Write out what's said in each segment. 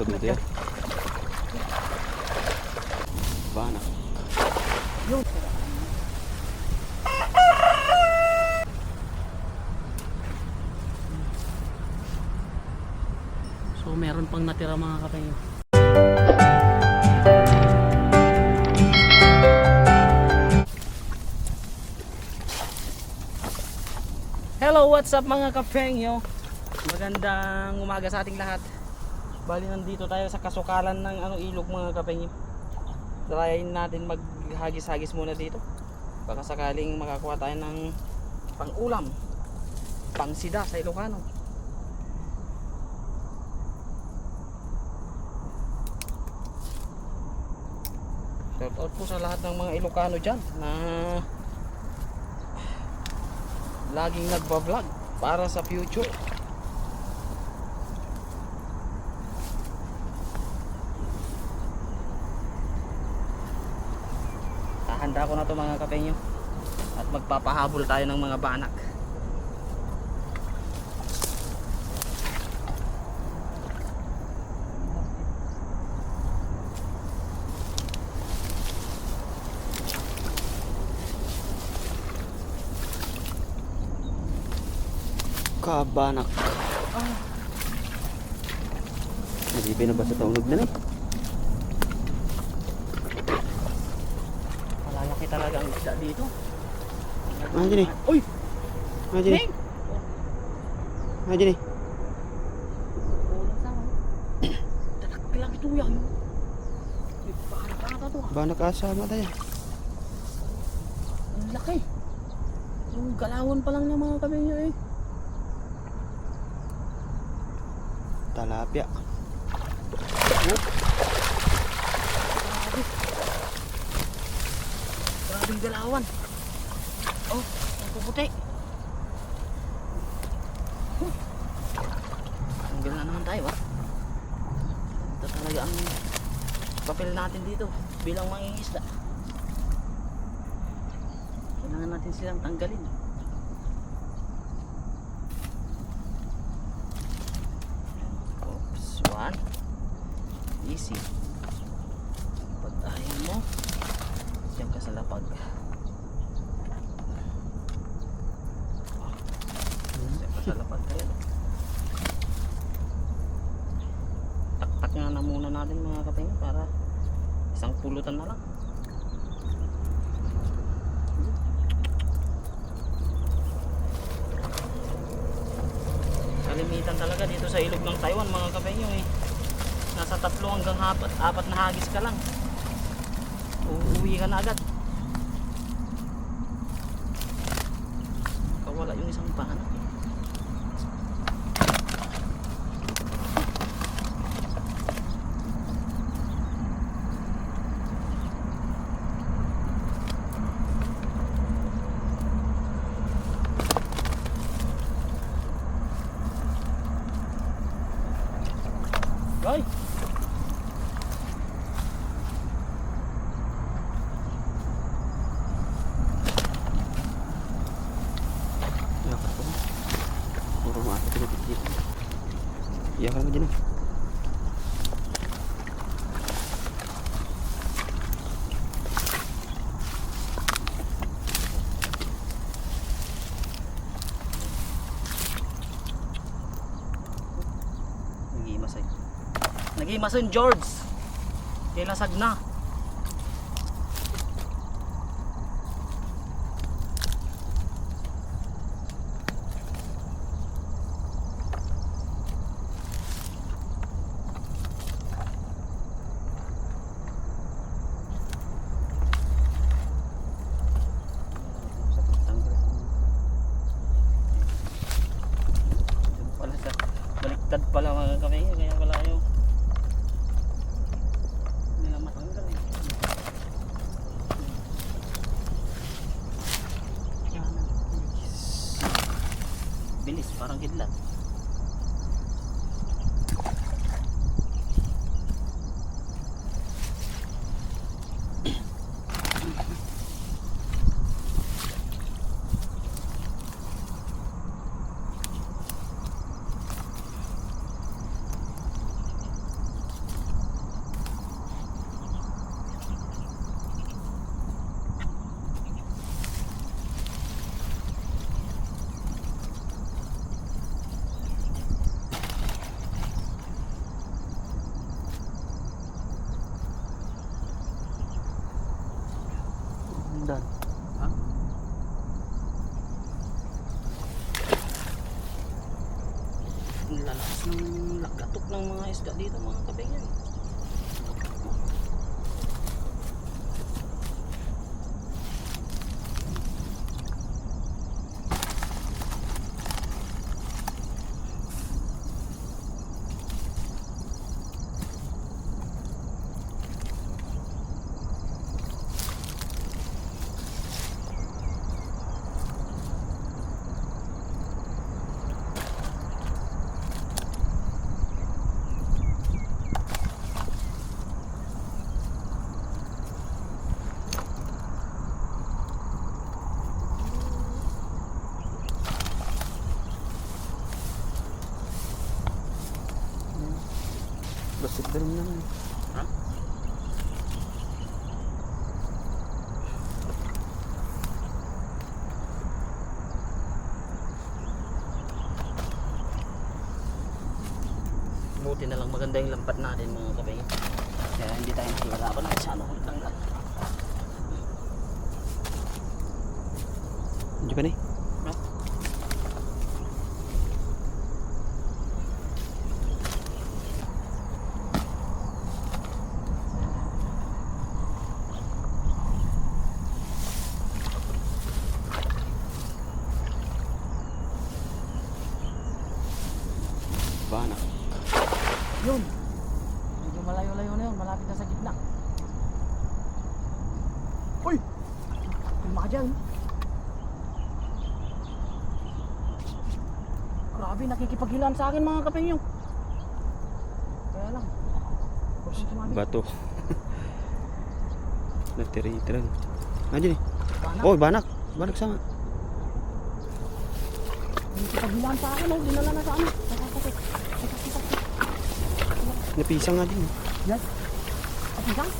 Ba dito. Yung. So meron pang natira mga kapengyo. Hello, what's up mga kapengyo? Magandang umaga sa ating lahat. Bali nandito tayo sa kasukalan ng ano ilog mga kapengyo. Trying natin maghagis-hagis muna dito. Baka sakaling makakuha tayo ng pang-ulam, pang-sida sa Ilocano. Shout out po sa lahat ng mga Ilocano dyan na laging nagbablog para sa future. Hahanda ko na to mga kapenyo at magpapahabol tayo ng mga banak. Kabanak. Nalipin na ba sa taunog na eh? Malalaki talaga ang isda dito. Dyan eh. Uy! Dyan eh. Ning! Dyan eh. Tatak lang ito yan. Ata to ah. Banak asama tayo. Ang laki. Yung galawan pa lang ng mga kabenyo eh. Talapia. Grabe. Galawan. Oh, ang puputi. Huh. Tanggal na naman tayo ah. Ito talaga ang papel natin dito bilang mangingisda. Kailangan natin silang tanggalin. Oops, one. Easy. Pag ayaw mo, diyan ka sa lapag. Ka sa lapag kayo. Taktak nga na muna natin mga kapatid para isang pulutan na lang. Kalimitan talaga dito sa ilog ng Taiwan mga kapenyo eh. Nasa tatlo hanggang apat, apat na hagis ka lang. Uuwi ka na agad. Kawala yung isang paano. Ay! Iyak ako. Puro mata pinapikit. Iyak ka dyan eh. Nagimas ay. Yung George. Kilasag na. Pala sa baliktad pala mga kami kaya wala yung hindi nila matanggal eh. Yan na. Bilis, parang kidlat. lalakas ng lagatok ng mga isda dito mga kapengyan. Basit dalam naman. Ha? Buti na lang maganda yung lampat natin mga kapengyan. Kaya hindi tayo mahihirapan kahit sa ano lang lang. Hindi pa ni? No? Bana. Yun. Medyo malayo-layo na yun. Malapit na sa gitna. Uy! Lima ka dyan. Grabe, nakikipaghilan sa akin mga kapengyo. Kaya lang. Bato. Natiri-tirang. Nandiyan eh. Banak. Oh, banak. Banak sama. Nakikipaghilan sa akin. Oh. Dinala na sa ano. Nakakapit. Napisang nga din. Yan. At isang?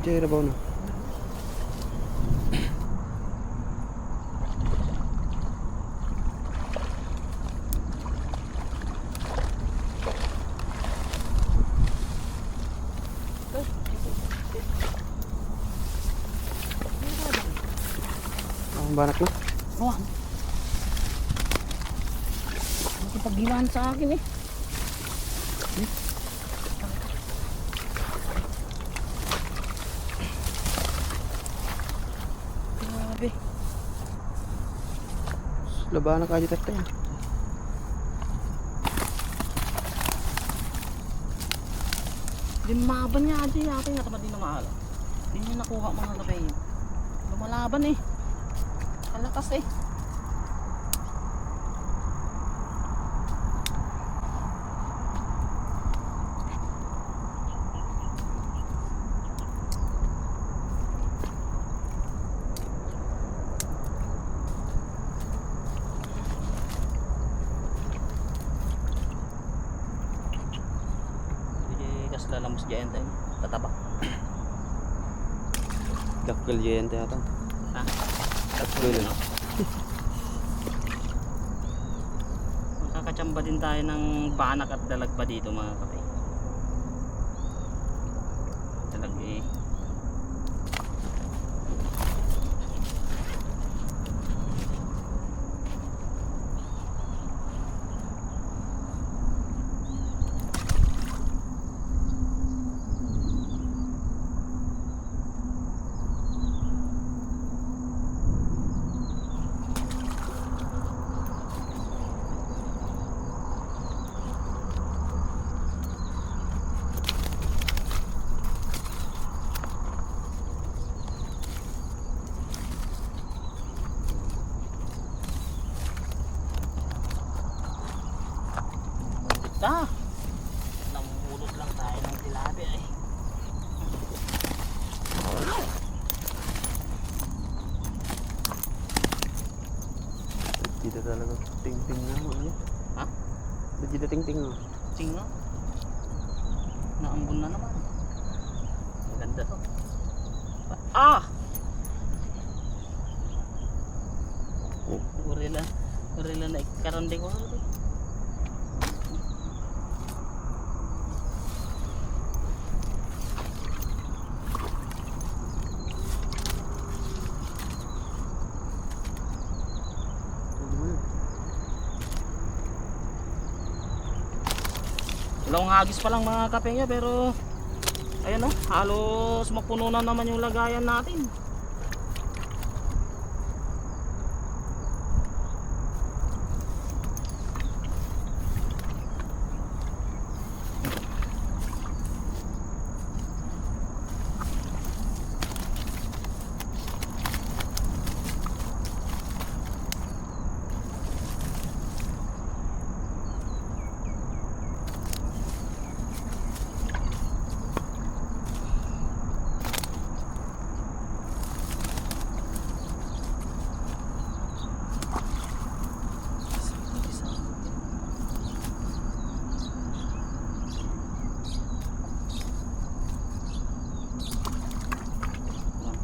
Diyan rabaw na. Ang banak na. Oh. Nakikipaghilan sa akin eh. Grabe. Labanak aja tatay. Limaban niya aja yata nga tamad din na mahal. Hindi niya nakuha mga kapay. Lumalaban eh. Kalakas eh. Jadi kas lalamos dyan tayo. Tataba. Dakkel giant yata. Ha? Dakkel. no? Makakachamba din tayo ng banak at dalag pa dito mga kapay. Dalag eh. Ah! Namumulot lang tayo ng tilapia eh. Dito talaga ting-ting na mo. Ano? Ha? Dito ting-ting mo. Tinga. Naambon na naman. Maganda to. Ah! Oh. Urila. Urila na ikarande ko. Dalawang hagis pa lang mga kapengyo pero ayan o, halos mapuno na naman yung lagayan natin.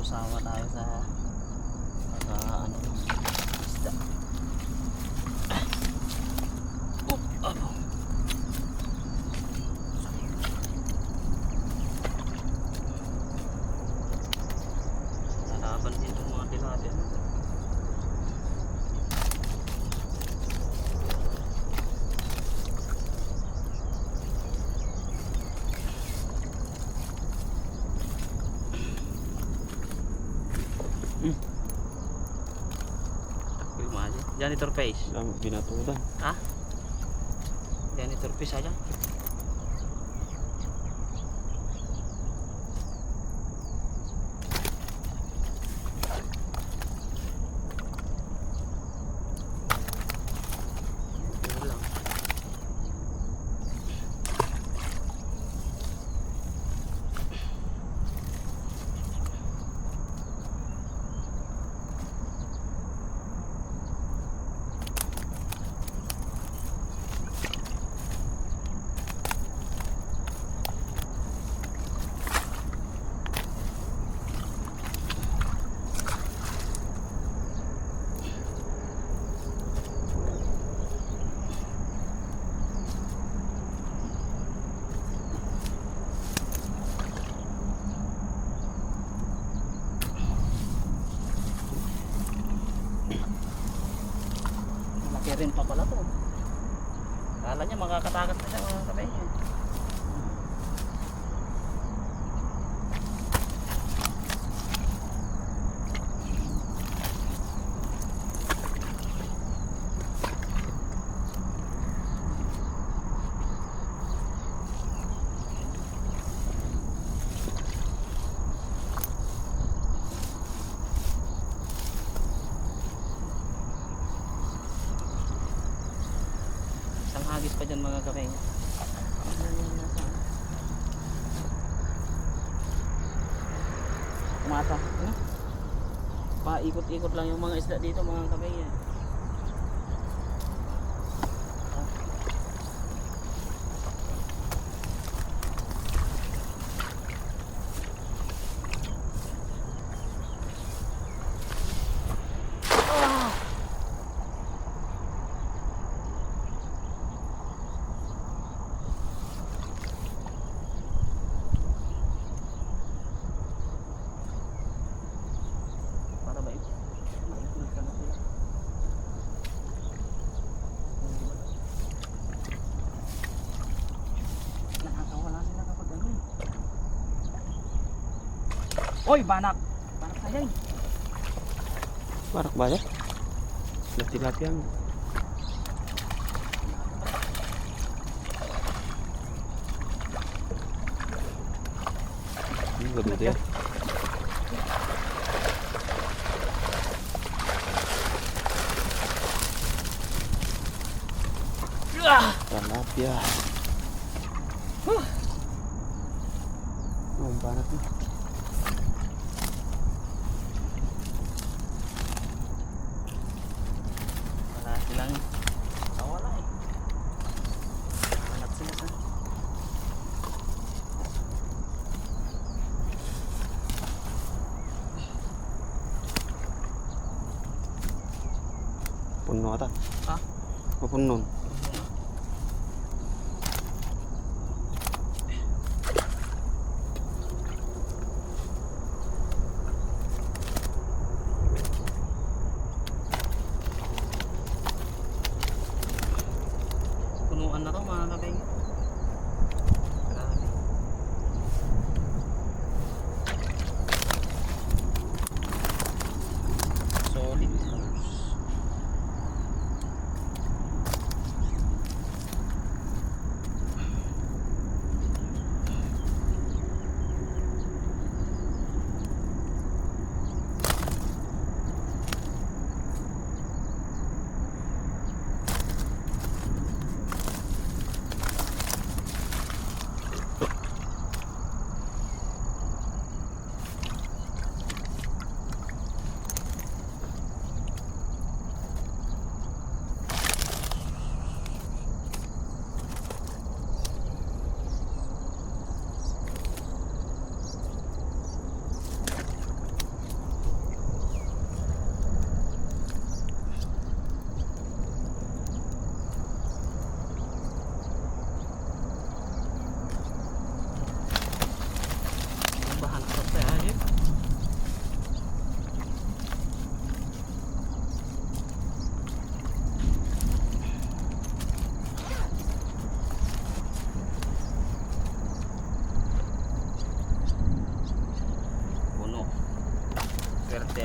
Magtusawa tayo sa sa ano isda. Oh, abo. Lalaban din itong mga tilapia. Imagine. Janitor face. Lang binatutan. Ha? Janitor face aja. Yun lang. Malaki rin pa pala to. Kala niya makakatakas na siya mga kapay niya. Isang hagis pa dyan mga niya. Kumata. Ano? Paikot-ikot lang yung mga isda dito mga kapay niya. Para ba ito? Maikot ka na sila. Nakakawala sila kapag ano eh. Oy, banak! Banak tayo eh. Barak ba ya? Tilapia mo. Hmm, gabito yan. Ah! Tilapia. Oh, ang barak mo. Wala silang nawala eh. Walat sila sa... Puno ata. Ha? Punuan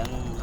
嗯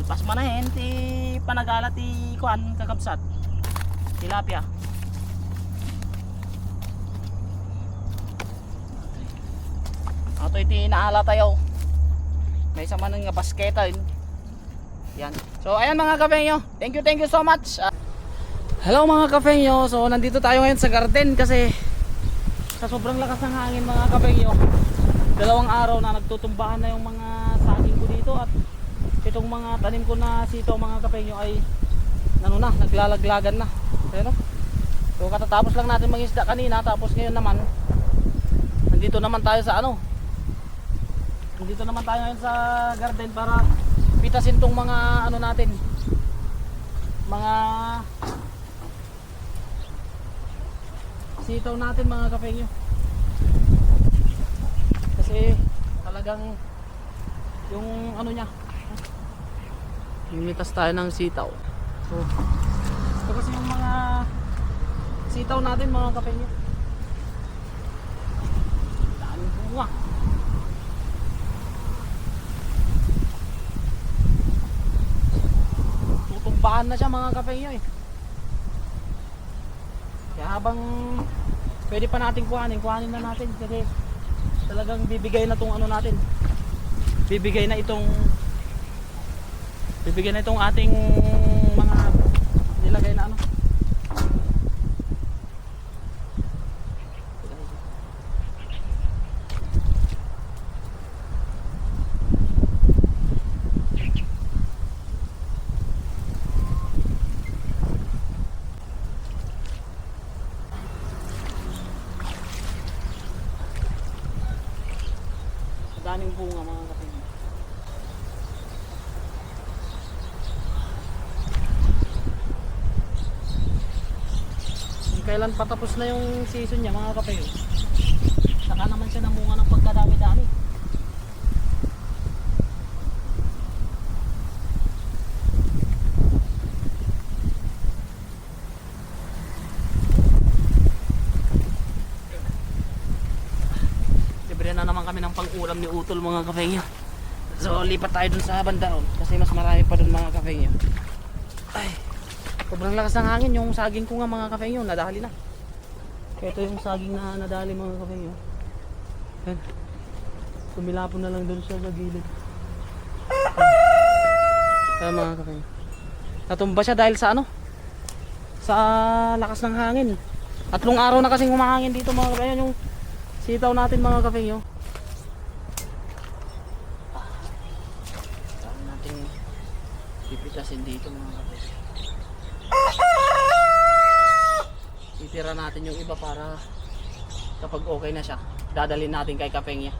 Nalpas man na eh. Ti panagala ti kuan kakabsat. Tilapia. Ato iti naala tayo. May isa man nga basketa din. Yan. So ayan mga kafenyo. Thank you, thank you so much. Ah, hello mga kafenyo. So nandito tayo ngayon sa garden kasi sa sobrang lakas ng hangin mga kafenyo dalawang araw na nagtutumbahan na yung mga saging ko dito at itong mga tanim ko na sito mga kapengyo ay ano na, naglalaglagan na. Pero so katatapos lang natin mangisda kanina tapos ngayon naman nandito naman tayo sa ano nandito naman tayo ngayon sa garden para pitasin tong mga ano natin mga sitaw natin mga kapengyo kasi talagang yung ano niya limitas tayo ng sitaw. So ito kasi yung mga sitaw natin mga kape niya. Dami bunga tutumbahan na siya mga kape niya eh. Kaya habang pwede pa natin kuhanin kuhanin na natin. Kasi talagang bibigay na tong ano natin. Bibigay na itong bibigay na itong ating mga nilagay na ano daming bunga mga kapatid Kung kailan patapos na yung season niya mga kapatid saka naman siya namunga ng pagkadami-dami. Libre na naman kami ng pang-ulam ni Utol mga kapengyo so lipat tayo dun sa banda ron kasi mas marami pa dun mga kapengyo ay sobrang lakas ng hangin. Yung saging ko nga mga kapengyo nadali na. Ito yung saging na nadali mga kapengyo yan. Tumilapon na lang dun siya sa gilid. Ayan mga kapengyo natumba siya dahil sa ano? Sa lakas ng hangin. Tatlong araw na kasing humahangin dito mga kapengyo yung Sitaw natin mga kapengyo. Saan natin pipitasin dito mga kapengyo. Titira natin yung iba para kapag okay na siya, dadalhin natin kay kapengya.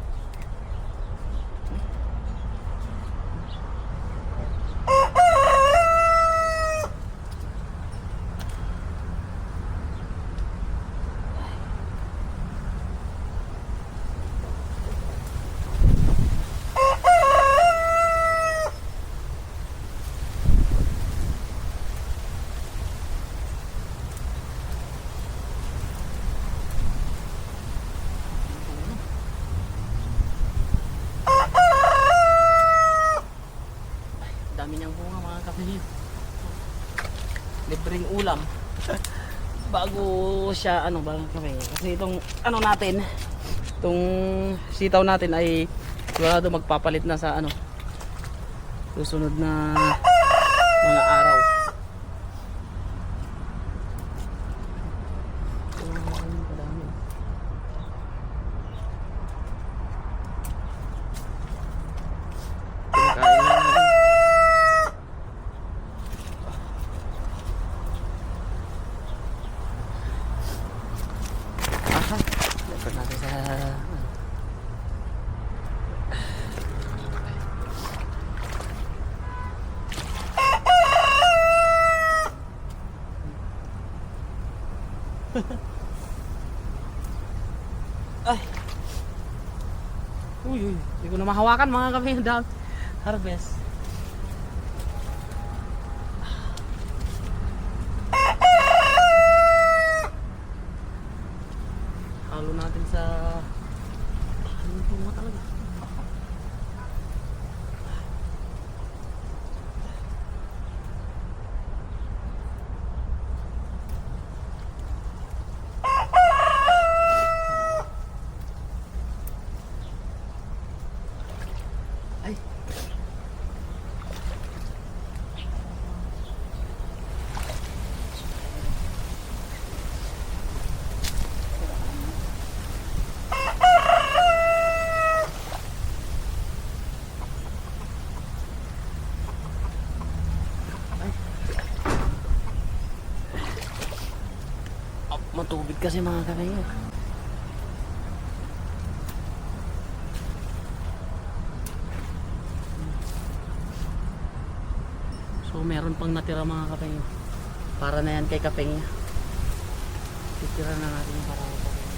Bago siya ano ba kami kasi itong ano natin itong sitaw natin ay sigurado magpapalit na sa ano susunod na mga araw Ayun, kadami. Pinakain lang natin. Aha. Dapat natin sa... Ay. Uy, uy. Mahawakan mga kami yung harvest. Halo natin sa ano bunga talaga. Ay. Ay. Oh, matubig kasi mga kanayo. So meron pang natira mga kapeng. Para na yan kay kapeng niya. Titira na natin para kapeng.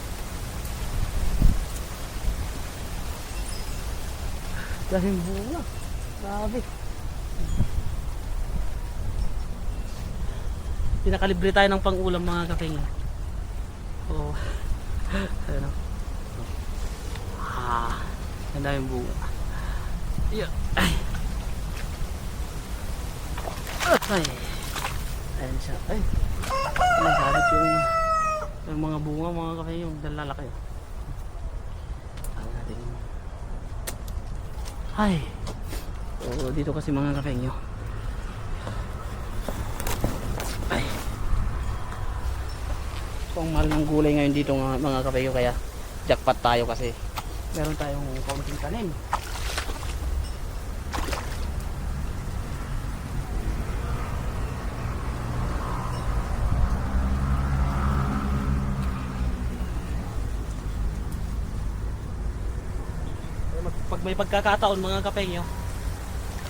Daming bunga. Grabe. Pinakalibre tayo ng pang-ulam mga kapeng. Oh. Ayun o. Ah. Ang daming bunga. Yeah. Ay. Ay. Ayan siya. Ay. Nasabit yung yung mga bunga mga kape yung dalalaki. Ang natin. Ay. So, dito kasi mga kape nyo. Ay. So, ang mahal ng gulay ngayon dito mga, mga kape kaya jackpot tayo kasi meron tayong kaunting tanim. Pag may pagkakataon mga kapengyo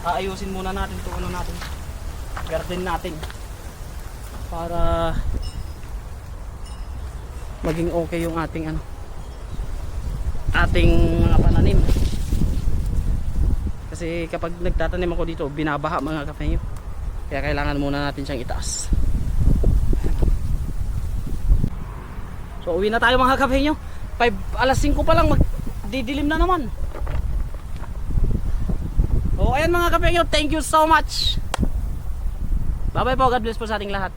aayusin muna natin itong ano natin garden natin para maging okay yung ating ano ating mga pananim. Kasi kapag nagtatanim ako dito binabaha mga kapengyo kaya kailangan muna natin siyang itaas. So uwi na tayo mga kapengyo 5 alas 5 pa lang magdidilim na naman. O ayan mga kapengyo, thank you so much. Bye bye po, God bless po sa ating lahat.